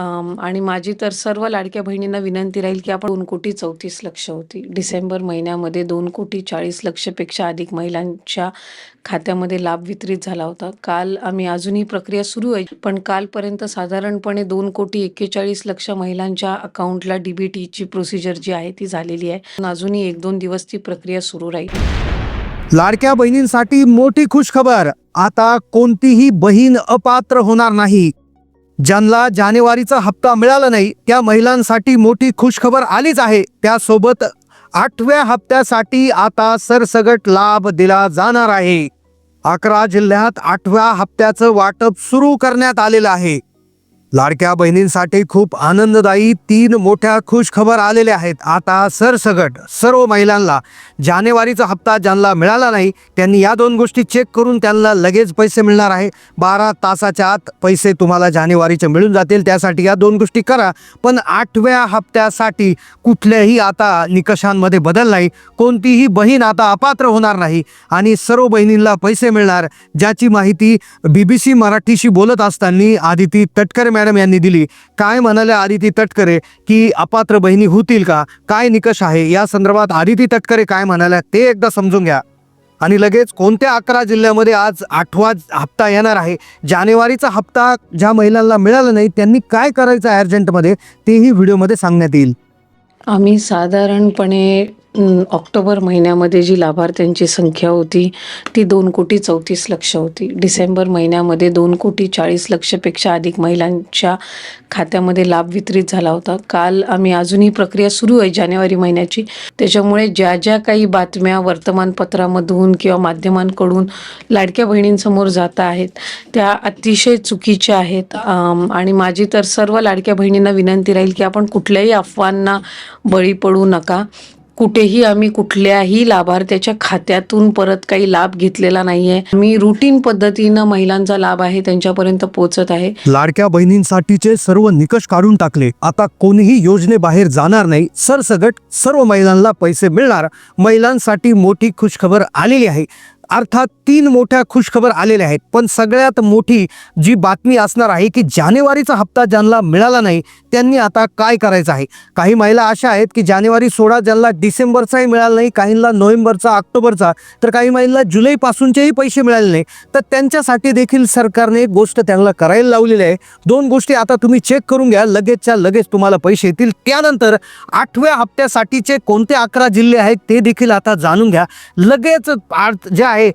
अं, आणि माझी तर सर्व लाडक्या बहिणींना विनंती राहील की आपण दोन कोटी चौतीस लक्ष होती. डिसेंबर महिन्यामध्ये दोन कोटी चाळीस लक्षपेक्षा अधिक महिलांच्या खात्यामध्ये लाभ वितरित झाला होता. काल आम्ही अजूनही प्रक्रिया सुरू आहे पण कालपर्यंत साधारणपणे दोन कोटी एक्केचाळीस लक्ष महिलांच्या अकाउंटला डीबीटीची प्रोसिजर जी आहे ती झालेली आहे. पण अजूनही एक दोन दिवस ती प्रक्रिया सुरू राहील. लाडक्या बहिणींसाठी मोठी खुशखबर. आता कोणतीही बहीण अपात्र होणार नाही. ज्यांना जानेवारीचा हप्ता मिळाला नाही त्या महिलांसाठी मोठी खुशखबर आलीच आहे. त्यासोबत आठव्या हप्त्यासाठी आता सरसगट लाभ दिला जाणार आहे. अकरा जिल्ह्यात आठव्या हप्त्याचं वाटप सुरू करण्यात आलेलं आहे. लाडक्या बहिणींसाठी खूप आनंददायी तीन मोठ्या खुशखबर आलेल्या आहेत. आता सरसगट सर्व महिलांना जानेवारीचा हप्ता ज्यांना मिळाला नाही त्यांनी या दोन गोष्टी चेक करून त्यांना लगेच पैसे मिळणार आहे. बारा तासाच्या आत पैसे तुम्हाला जानेवारीचे मिळून जातील त्यासाठी या दोन गोष्टी करा. पण आठव्या हप्त्यासाठी कुठल्याही आता निकषांमध्ये बदल नाही. कोणतीही बहीण आता अपात्र होणार नाही आणि सर्व बहिणींना पैसे मिळणार ज्याची माहिती बी बी सी मराठीशी बोलत असताना आदिती तटकरे मॅडम यांनी दिली. काय म्हणाल्या आदिती तटकरे की अपात्र बहिणी होतील का? काय निकष आहे? या संदर्भात आदिती तटकरे काय म्हणाल्या ते एकदा समजून घ्या. आणि लगेच कोणत्या अकरा जिल्ह्यामध्ये आज आठवा हप्ता येणार आहे? जानेवारीचा हप्ता ज्या महिलांना मिळाला नाही त्यांनी काय करायचं आहे अर्जंटमध्ये तेही व्हिडिओमध्ये सांगण्यात येईल. आम्ही साधारणपणे ऑक्टोबर महिन्यामध्ये जी लाभार्थ्यांची संख्या होती ती दोन कोटी चौतीस लक्ष होती. डिसेंबर महिन्यामध्ये दोन कोटी चाळीस लक्षपेक्षा अधिक महिलांच्या खात्यामध्ये लाभ वितरित झाला होता. काल आम्ही अजूनही प्रक्रिया सुरू आहे जानेवारी महिन्याची. त्याच्यामुळे ज्या ज्या काही बातम्या वर्तमानपत्रामधून किंवा माध्यमांकडून लाडक्या बहिणींसमोर जात आहेत त्या अतिशय चुकीच्या आहेत. आणि माझी तर सर्व लाडक्या बहिणींना विनंती राहील की आपण कुठल्याही अफवांना बळी पडू नका. कुठेही आम्ही कुठल्याही लाभार्थ्याच्या खात्यातून परत काही लाभ घेतलेला नाहीये. मी रुटीन पद्धतीनं महिलांचा लाभ आहे त्यांच्यापर्यंत पोहोचत आहे. लाडक्या बहिणींसाठीचे सर्व निकष काढून टाकले. आता कोणीही योजनेबाहेर जाणार नाही. सरसगट सर्व महिलांना पैसे मिळणार. महिलांसाठी मोठी खुशखबर आलेली आहे. अर्थात तीन मोठ्या खुशखबर आलेल्या आहेत. पण सगळ्यात मोठी जी बातमी असणार आहे की जानेवारीचा हप्ता ज्यांना मिळाला नाही त्यांनी आता काय करायचं आहे? काही महिला अशा आहेत की जानेवारी सोळा ज्यांना डिसेंबरचाही मिळाला नाही काहींना नोव्हेंबरचा ऑक्टोबरचा तर काही महिला जुलैपासूनचेही पैसे मिळाले नाही. तर त्यांच्यासाठी देखील सरकारने एक गोष्ट त्यांना करायला लावलेली आहे. दोन गोष्टी आता तुम्ही चेक करून घ्या. लगेचच्या लगेच तुम्हाला पैसे येतील. त्यानंतर आठव्या हप्त्यासाठीचे कोणते अकरा जिल्हे आहेत ते देखील आता जाणून घ्या. लगेच आ- जे आहे.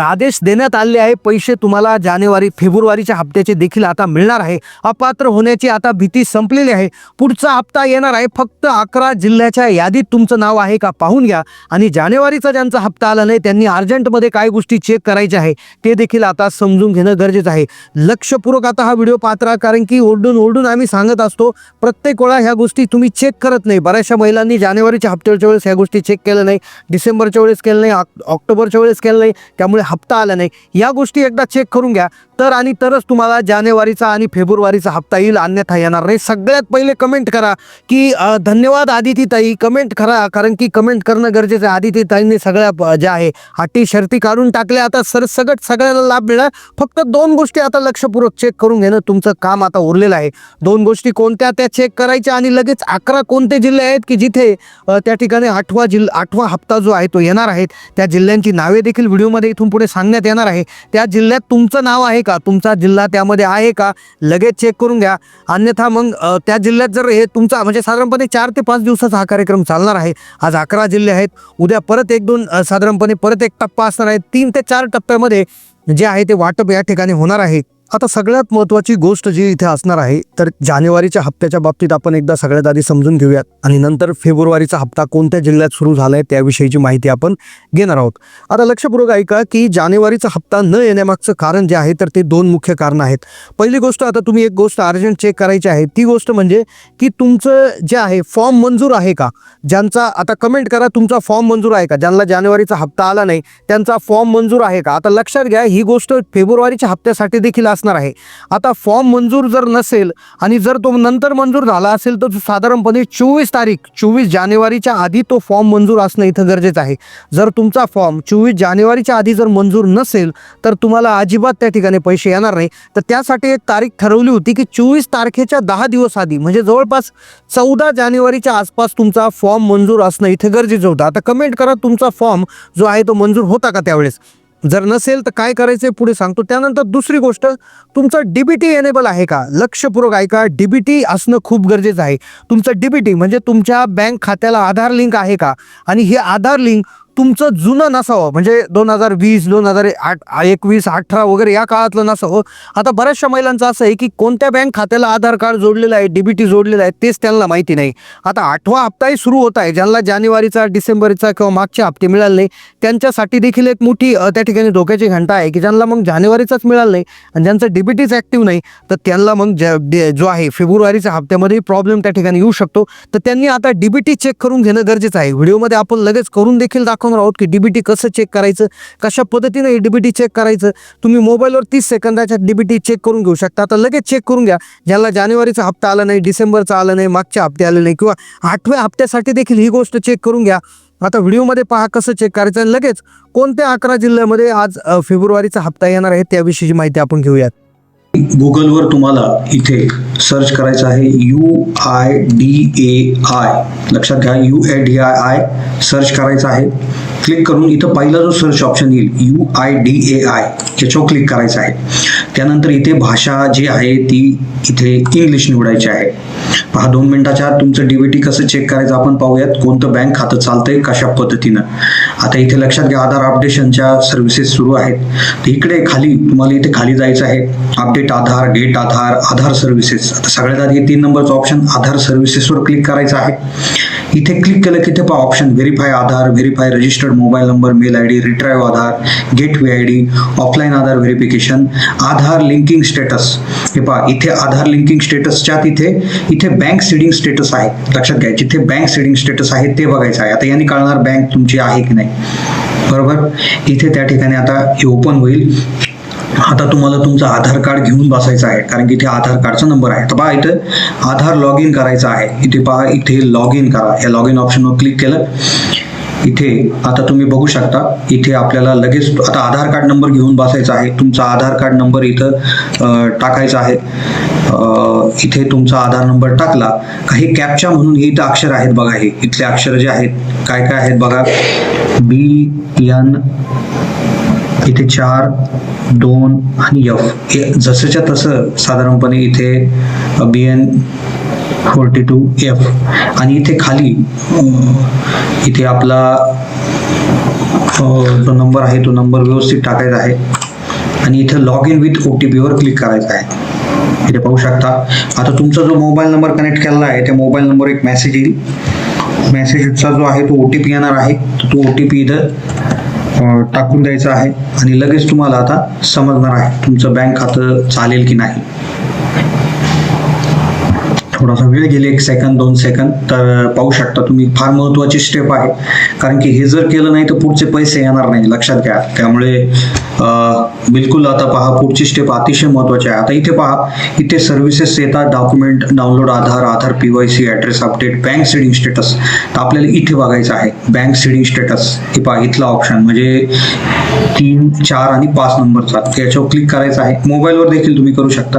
आदेश देण्यात आले आहे. पैसे तुम्हाला जानेवारी फेब्रुवारीच्या हप्त्याचे देखील आता मिळणार आहे. अपात्र होण्याची आता भीती संपलेली आहे. पुढचा हप्ता येणार आहे. फक्त अकरा जिल्ह्याच्या यादीत तुमचं नाव आहे का पाहून घ्या. आणि जानेवारीचा ज्यांचा हप्ता आला नाही त्यांनी अर्जंटमध्ये काय गोष्टी चेक करायच्या आहे ते देखील आता समजून घेणं गरजेचं आहे. लक्षपूर्वक आता हा व्हिडिओ पात्रा कारण की ओरडून ओरडून आम्ही सांगत असतो प्रत्येक वेळा ह्या गोष्टी तुम्ही चेक करत नाही. बऱ्याचशा महिलांनी जानेवारीच्या हप्त्याच्या वेळेस ह्या गोष्टी चेक केल्या नाही डिसेंबरच्या वेळेस केलं नाही ऑक्टोबरच्या वेळेस केलं नाही त्यामुळे हप्ता आला नाही. या गोष्टी एकदा चेक करून घ्या. तर आणि तरच तुम्हाला जानेवारीचा आणि फेब्रुवारीचा हप्ता येईल अन्यथा येणार नाही. सगळ्यात पहिले कमेंट करा की धन्यवाद आदिती ताई. कमेंट करा कारण की कमेंट करणं गरजेचं आहे. आदितीताईंनी सगळ्या ज्या आहे अटी शर्ती काढून टाकल्या. आता सरसगट सगळ्यांना लाभ मिळणार. फक्त दोन गोष्टी आता लक्षपूर्वक चेक करून घेणं तुमचं काम आता उरलेलं आहे. दोन गोष्टी कोणत्या त्या चेक करायच्या आणि लगेच अकरा कोणते जिल्हे आहेत की जिथे त्या ठिकाणी आठवा जिल्हा आठवा हप्ता जो आहे तो येणार आहे त्या जिल्ह्यांची नावे देखील देखील व्हिडिओमध्ये इथून पुढे सांगण्यात येणार आहे. त्या जिल्ह्यात तुमचं नाव आहे का? तुमचा जिल्हा त्यामध्ये आहे का? लगेच चेक करून घ्या. अन्यथा मग त्या जिल्ह्यात जर हे तुमचा म्हणजे साधारणपणे चार ते पाच दिवसाचा हा कार्यक्रम चालणार आहे. आज अकरा जिल्हे आहेत. उद्या परत एक दोन साधारणपणे परत एक टप्पा असणार आहे. तीन ते चार टप्प्यामध्ये जे आहे ते वाटप या ठिकाणी होणार आहे. आता सगळ्यात महत्त्वाची गोष्ट जी इथे असणार आहे तर जानेवारीच्या हप्त्याच्या बाबतीत आपण एकदा सगळ्यात आधी समजून घेऊयात. आणि नंतर फेब्रुवारीचा हप्ता कोणत्या जिल्ह्यात सुरू झालाय त्याविषयीची माहिती आपण घेणार आहोत. आता लक्षपूर्वक ऐका की जानेवारीचा हप्ता न येण्यामागचं कारण जे आहे तर ते दोन मुख्य कारण आहेत. पहिली गोष्ट आता तुम्ही एक गोष्ट अर्जंट चेक करायची आहे ती गोष्ट म्हणजे की तुमचं जे आहे फॉर्म मंजूर आहे का? ज्यांचा आता कमेंट करा तुमचा फॉर्म मंजूर आहे का? ज्यांना जानेवारीचा हप्ता आला नाही त्यांचा फॉर्म मंजूर आहे का? आता लक्षात घ्या ही गोष्ट फेब्रुवारीच्या हप्त्यासाठी देखील असणार आहे. आता फॉर्म मंजूर जर नसेल आणि जर तो नंतर मंजूर झाला असेल तर साधारणपणे चोवीस तारीख चोवीस जानेवारीच्या आधी तो फॉर्म मंजूर असणं इथं गरजेचं आहे. जर तुमचा फॉर्म चोवीस जानेवारीच्या आधी जर मंजूर नसेल तर तुम्हाला अजिबात त्या ठिकाणी पैसे येणार नाही. तर त्यासाठी एक तारीख ठरवली होती की चोवीस तारखेच्या दहा दिवस आधी म्हणजे जवळपास चौदा जानेवारीच्या आसपास तुमचा फॉर्म मंजूर असणं इथे गरजेचं होतं. आता कमेंट करा तुमचा फॉर्म जो आहे तो मंजूर होता का त्यावेळेस? जर नसेल तर काय करायचं पुढे सांगतो. त्यानंतर दुसरी गोष्ट तुमचं डीबीटी एनेबल आहे का? लक्षपूर्वक ऐका डीबीटी असणं खूप गरजेचं आहे. तुमचं डीबीटी म्हणजे तुमच्या बँक खात्याला आधार लिंक आहे का? आणि हे आधार लिंक तुमचं जुनं नसावं. म्हणजे दोन हजार वीस दोन हजार आठ एकवीस अठरा वगैरे या काळातलं नसावं. आता बऱ्याचशा महिलांचं असं आहे की कोणत्या बँक खात्याला आधार कार्ड जोडलेलं आहे डीबीटी जोडलेलं आहे तेच त्यांना माहिती नाही. आता आठवा हप्ताही सुरू होत आहे. ज्यांना जानेवारीचा डिसेंबरचा किंवा मागचे हप्ते मिळाले नाही त्यांच्यासाठी देखील एक मोठी त्या ठिकाणी धोक्याची घंटा आहे की ज्यांना मग जानेवारीचाच मिळालं नाही आणि ज्यांचं डीबीटीच ॲक्टिव्ह नाही तर त्यांना मग ज्या- डे- जो आहे फेब्रुवारीच्या हप्त्यामध्ये प्रॉब्लेम त्या ठिकाणी येऊ शकतो. तर त्यांनी आता डीबीटी चेक करून घेणं गरजेचं आहे. व्हिडिओमध्ये आपण लगेच करून देखील दाखवणार आहोत की डीबीटी कसं चेक करायचं कशा पद्धतीने हे डीबीटी चेक करायचं तुम्ही मोबाईलवर तीस सेकंदाच्या डीबीटी चेक करून घेऊ शकता. आता लगेच चेक करून घ्या. ज्याला जानेवारीचा हप्ता आला नाही डिसेंबरचा आला नाही मागच्या हप्ते आले नाही किंवा आठव्या हप्त्यासाठी देखील ही गोष्ट चेक करून घ्या. आता व्हिडिओमध्ये पहा कसं चेक करायचं. आणि लगेच कोणत्या अकरा जिल्ह्यामध्ये आज फेब्रुवारीचा हप्ता येणार आहे त्याविषयीची माहिती आपण घेऊयात. गुगलवर तुम्हाला इथे सर्च करायचं आहे U I D A I लक्षात घ्या U A D I I search करायचं आहे. क्लिक करून इथं पहिला जो search option U I D A I I याच्यावर क्लिक करायचं आहे. त्यानंतर इथे भाषा जी आहे ती इथे इंग्लिश निवडायची आहे. पहा दोन मिनिटाच्या आत तुमचं डीबीटी कसं चेक करायचं आपण पाहूयात. कोणतं बँक खातं चालतंय कशा पद्धतीनं? आता इथे लक्षात घ्या आधार अपडेशनच्या सर्व्हिसेस सुरू आहेत. तर इकडे खाली तुम्हाला इथे खाली जायचं आहे. Update Aadhaar get Aadhaar Aadhaar services आता सगळ्यात आधी तीन नंबरचं ऑप्शन आधार सर्व्हिसेसवर क्लिक करायचं आहे. इथे क्लिक केलं की ते पहा option verify Aadhaar verify registered mobile number mail I D retrieve Aadhaar gateway I D offline Aadhaar verification Aadhaar linking status हे पहा इथे आधार लिंकिंग स्टेटसच्या तिथे इथे बँक सीडिंग स्टेटस आहे. लक्षात घ्या जिथे बँक सीडिंग स्टेटस आहे ते बघायचं आहे. आता यांनी कळणार बँक तुमची आहे की नाही. बरोबर? इथे त्या ठिकाणी आता हे ओपन होईल. आता तुम्हाला तुमचं आधार कार्ड घेऊन बसायचं आहे कारण की इथे आधार कार्डचा नंबर आहे. तर पहा इथं आधार लॉग इन करायचं आहे. इथे पहा इथे लॉग इन करा. या लॉग इन ऑप्शनवर क्लिक केलं. इथे आता तुम्ही बघू शकता इथे आपल्याला लगेच आता आधार कार्ड नंबर घेऊन बसायचा आहे. तुमचा आधार कार्ड नंबर इथं टाकायचा आहे. इथे तुमचा आधार नंबर टाकला. काही कॅपच्या म्हणून हे इथं अक्षर आहेत बघा हे. इथले अक्षर जे आहेत काय काय आहेत बघा. बी एन इथे चार दोन आणि एफ हे जसंच्या तसं साधारणपणे इथे B N forty two F. आणि इथे खाली इथे आपला जो नंबर आहे तो नंबर व्यवस्थित टाकायचा आहे. आणि इथे log in with O T पीवर क्लिक करायचं आहे. इथे पाहू शकता. आता तुमचा जो मोबाईल नंबर कनेक्ट केलेला आहे त्या मोबाईल नंबर एक मेसेज येईल. मेसेजचा जो आहे तो ओ टी पी येणार आहे. तर तो ओ टी पी इथं टाकून द्यायचा आहे. आणि लगेच तुम्हाला आता समजणार आहे तुमचं बँक खातं चालेल की नाही. थोडासा वेळ गेले एक सेकंद दोन सेकंद तर पाहू शकता तुम्ही फार महत्वाची स्टेप आहे. कारण की हे जर केलं नाही तर पुढचे पैसे येणार नाही लक्षात घ्या. त्यामुळे बिलकुल आता पहा पुढची स्टेप अतिशय महत्वाची आहे. आता इथे पहा इथे सर्व्हिसेस येतात document download Aadhaar Aadhaar P Y C address update bank seeding status तर आपल्याला इथे बघायचं आहे बँक सिडिंग स्टेटस हे पहा इथला ऑप्शन म्हणजे तीन चार आणि पाच नंबरचा. याच्यावर क्लिक करायचं आहे. मोबाईलवर देखील तुम्ही करू शकता.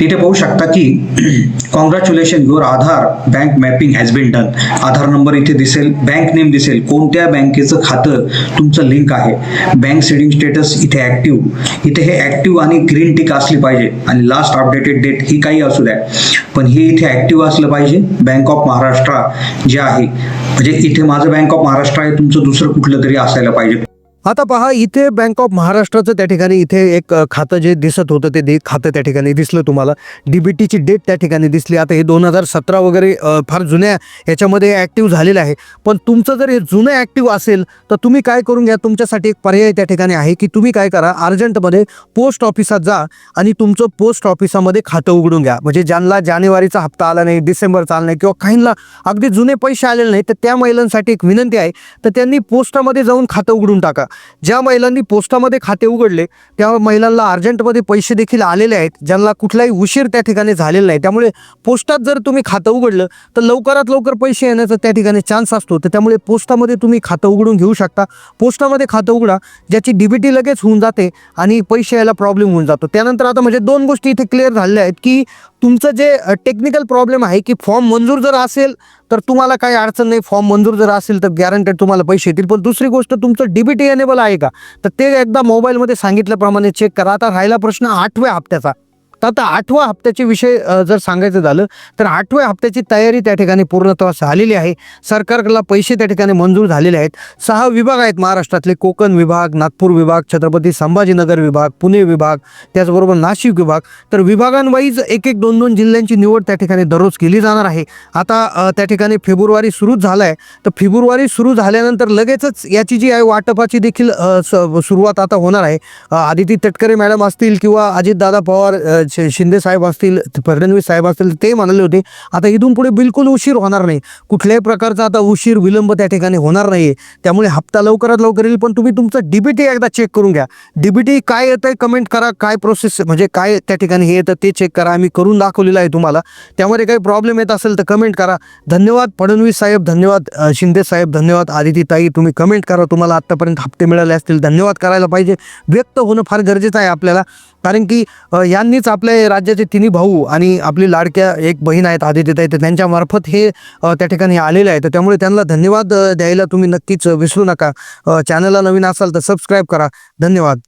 तिथे पाहू शकता की congratulation your Aadhaar bank mapping has been done Aadhaar number इथे दिसेल बँक नेम दिसेल. कोणत्या बँकेचं खातं तुमचं लिंक आहे? बँक सेडिंग स्टेटस इथे ऍक्टिव्ह इथे हे ऍक्टिव्ह आणि ग्रीन टिक असली पाहिजे. आणि लास्ट अपडेटेड डेट ही काही असू द्या. पण हे इथे ऍक्टिव्ह असलं पाहिजे. बँक ऑफ महाराष्ट्र जे आहे. म्हणजे इथे माझं बँक ऑफ महाराष्ट्र आहे तुमचं दुसरं कुठलं तरी असायला पाहिजे. आता पहा इथे बँक ऑफ महाराष्ट्राचं त्या ठिकाणी इथे एक खातं जे दिसत होतं ते दे- खातं त्या ठिकाणी दिसलं तुम्हाला. डीबीटीची डेट त्या ठिकाणी दिसली. आता हे दोन हजार सतरा वगैरे फार जुन्या याच्यामध्ये ॲक्टिव्ह झालेलं आहे. पण तुमचं जर हे जुनं ॲक्टिव्ह असेल तर तुम्ही काय करून घ्या? तुमच्यासाठी एक पर्याय त्या ठिकाणी आहे की तुम्ही काय करा? अर्जंटमध्ये पोस्ट ऑफिसात जा आणि तुमचं पोस्ट ऑफिसामध्ये खातं उघडून घ्या. म्हणजे ज्यांना जानेवारीचा हप्ता आला नाही डिसेंबरचा आला नाही किंवा काहींना अगदी जुने पैसे आलेले नाही तर त्या महिलांसाठी एक विनंती आहे तर त्यांनी पोस्टामध्ये जाऊन खातं उघडून टाका. ज्या महिलांनी पोस्टामध्ये खाते उघडले त्या महिलांना अर्जंटमध्ये पैसे देखील आलेले आहेत ज्यांना कुठलाही उशीर त्या ठिकाणी झालेला नाही. त्यामुळे पोस्टात जर तुम्ही खातं उघडलं तर लवकरात लवकर पैसे येण्याचा त्या ठिकाणी चान्स असतो. तर त्यामुळे पोस्टामध्ये तुम्ही खातं उघडून घेऊ शकता. पोस्टामध्ये खातं उघडा ज्याची डीबीटी लगेच होऊन जाते आणि पैसे यायला प्रॉब्लेम होऊन जातो. त्यानंतर आता म्हणजे दोन गोष्टी इथे क्लिअर झालेल्या आहेत की तुमचं जे टेक्निकल प्रॉब्लेम आहे की फॉर्म मंजूर जर असेल तर तुम्हाला काही अडचण नाही. फॉर्म मंजूर जर असेल तर गॅरंटेड तुम्हाला पैसे येतील. पण दुसरी गोष्ट तुमचं डीबीटी एनेबल आहे का? तर ते एकदा मोबाईलमध्ये सांगितल्याप्रमाणे चेक करा. आता राहिला प्रश्न आठव्या हप्त्याचा. तर आता आठव्या हप्त्याचे विषय जर सांगायचं झालं तर आठव्या हप्त्याची तयारी त्या ठिकाणी पूर्णत्वास झालेली आहे. सरकारला पैसे त्या ठिकाणी मंजूर झालेले आहेत. सहा विभाग आहेत महाराष्ट्रातले. कोकण विभाग नागपूर विभाग छत्रपती संभाजीनगर विभाग पुणे विभाग त्याचबरोबर नाशिक विभाग. तर विभागांवाईज एक एक दोन दोन जिल्ह्यांची निवड त्या ठिकाणी दररोज केली जाणार आहे. आता त्या ठिकाणी फेब्रुवारी सुरूच झाला आहे तर फेब्रुवारी सुरू झाल्यानंतर लगेचच याची जी आहे वाटपाची देखील स- सुरुवात आता होणार आहे. आदिती तटकरे मॅडम असतील किंवा अजितदादा पवार शिंदे साहेब असतील फडणवीस साहेब असतील ते म्हणाले होते आता इथून पुढे बिलकुल उशीर होणार नाही. कुठल्याही प्रकारचा आता उशीर विलंब त्या ठिकाणी होणार नाही त्यामुळे हप्ता लवकरात लवकर येईल पण तुम्ही तुमचं डीबीटी एकदा चेक करून घ्या. डीबीटी काय येतं कमेंट करा काय प्रोसेस म्हणजे काय त्या ठिकाणी हे येतं ते चेक करा. आम्ही करून दाखवलेलं आहे तुम्हाला. त्यामध्ये काही प्रॉब्लेम येत असेल तर कमेंट करा. धन्यवाद फडणवीस साहेब धन्यवाद शिंदे साहेब धन्यवाद आदिती ताई तुम्ही कमेंट करा. तुम्हाला आत्तापर्यंत हप्ते मिळाले असतील धन्यवाद करायला पाहिजे. व्यक्त होणं फार गरजेचं आहे आपल्याला. कारण की यांनीच यांनीच आपले राज्याचे तिन्ही भाऊ आणि आपली लाडक्या एक बहीण आहेत आदित्यताई तर त्यांच्यामार्फत हे त्या ठिकाणी आलेलं आहे तर त्यामुळे त्यांना धन्यवाद द्यायला तुम्ही नक्कीच विसरू नका. चॅनलला नवीन असाल तर सबस्क्राईब करा. धन्यवाद.